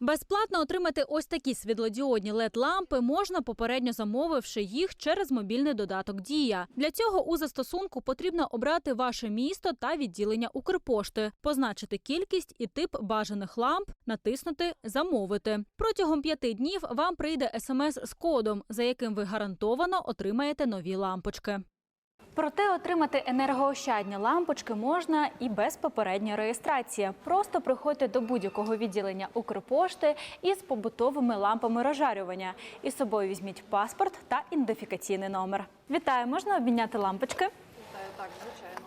Безплатно отримати ось такі світлодіодні led лампи можна попередньо замовивши їх через мобільний додаток Дія. Для цього у застосунку потрібно обрати ваше місто та відділення Укрпошти, позначити кількість і тип бажаних ламп, натиснути Замовити. Протягом п'яти днів вам прийде смс з кодом, за яким ви гарантовано отримаєте нові лампочки. Проте отримати енергоощадні лампочки можна і без попередньої реєстрації. Просто приходьте до будь-якого відділення Укрпошти із побутовими лампами розжарювання. І з собою візьміть паспорт та ідентифікаційний номер. Вітаю, можна обміняти лампочки? Вітаю, Так, звичайно.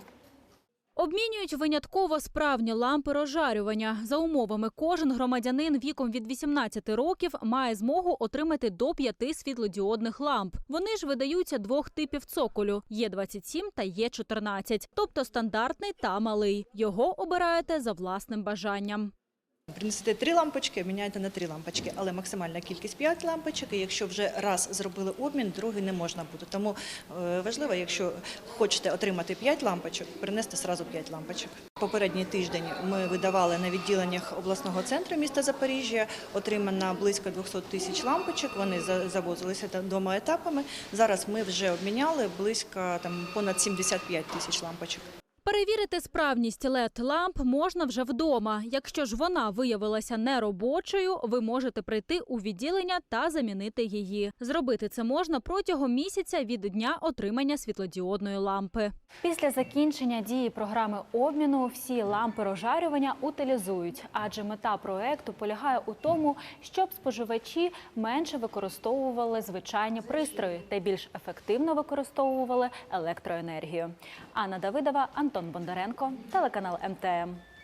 Обмінюють винятково справні лампи розжарювання. За умовами, кожен громадянин віком від 18 років має змогу отримати до п'яти світлодіодних ламп. Вони ж видаються двох типів цоколю: Є27 та Є14, тобто стандартний та малий. Його обираєте за власним бажанням. Принесете три лампочки, обміняєте на три лампочки, але максимальна кількість 5 лампочок. І якщо вже раз зробили обмін, другий не можна буде. Тому е, важливо, якщо хочете отримати 5 лампочок, принести одразу 5 лампочок. Попередній тиждень ми видавали на відділеннях обласного центру міста Запоріжжя. Отримано близько 200 тисяч лампочок. Вони за- завозилися двома етапами. Зараз ми вже обміняли близько там понад 75 тисяч лампочок. Перевірити справність led ламп можна вже вдома. Якщо ж вона виявилася неробочою, ви можете прийти у відділення та замінити її. Зробити це можна протягом місяця від дня отримання світлодіодної лампи. Після закінчення дії програми обміну всі лампи розжарювання утилізують, адже мета проекту полягає у тому, щоб споживачі менше використовували звичайні пристрої та більш ефективно використовували електроенергію. Анна Давидова, Антон Бондаренко, телеканал МТМ.